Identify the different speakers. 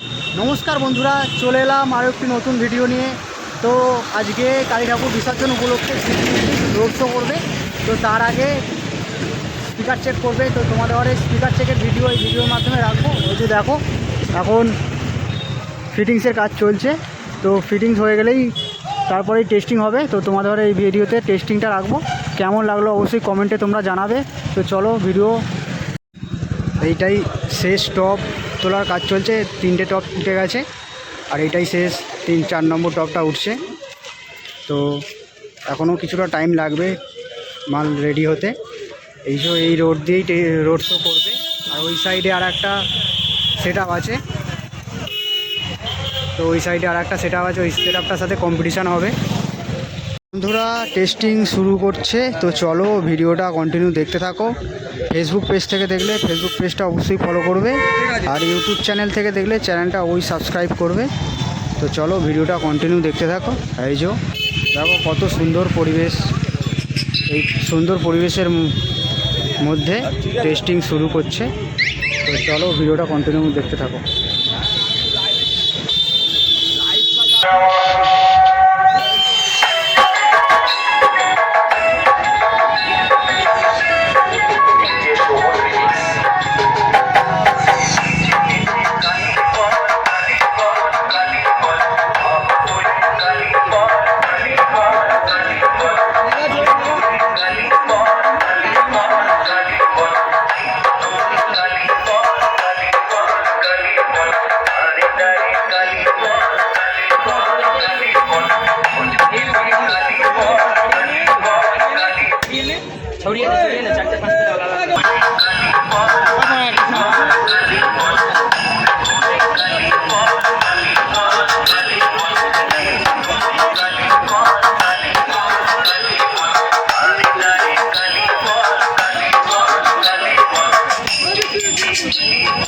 Speaker 1: নমস্কার বন্ধুরা, চলে এলাম আরও একটি নতুন ভিডিও নিয়ে। তো আজকে কালী ঠাকুর বিসর্জন উপলক্ষে রোড শো করবে। তো তার আগে স্পিকার চেক করবে। তো তোমাদের ঘরে স্পিকার চেকের ভিডিও এই ভিডিওর মাধ্যমে রাখব। ওই যে দেখো, এখন ফিটিংসের কাজ চলছে। তো ফিটিংস হয়ে গেলেই তারপরেই টেস্টিং হবে। তো তোমাদের ঘরে এই ভিডিওতে টেস্টিংটা রাখব। কেমন লাগল অবশ্যই কমেন্টে তোমরা জানাবে। তো চলো ভিডিও এইটাই শেষ টপ তোলার কাজ চলছে, তিনটে টপ উঠে গেছে, আর এটাই শেষ, তিন, চার নম্বর টপটা উঠছে। তো এখনও কিছুটা টাইম লাগবে মাল রেডি হতে। এই এই রোড দিয়েই রোড শো করবে। আর ওই সাইডে আর একটা সেট আছে। তো ওই সাইডে আর একটা সেট আছে, ওই সেট সাথে কম্পিটিশান হবে। বন্ধুরা টেস্টিং শুরু করছে। তো চলো ভিডিওটা কন্টিনিউ দেখতে থাকো। ফেসবুক পেজ থেকে দেখলে ফেসবুক পেজটা অবশ্যই ফলো করবে। আর ইউটিউব চ্যানেল থেকে দেখলে চ্যানেলটা ওই সাবস্ক্রাইব করবে। তো চলো ভিডিওটা কন্টিনিউ দেখতে থাকো। এই যে, দেখো কত সুন্দর পরিবেশ। এই সুন্দর পরিবেশের মধ্যে টেস্টিং শুরু করছে। তো চলো ভিডিওটা কন্টিনিউ দেখতে থাকো।
Speaker 2: Thank you.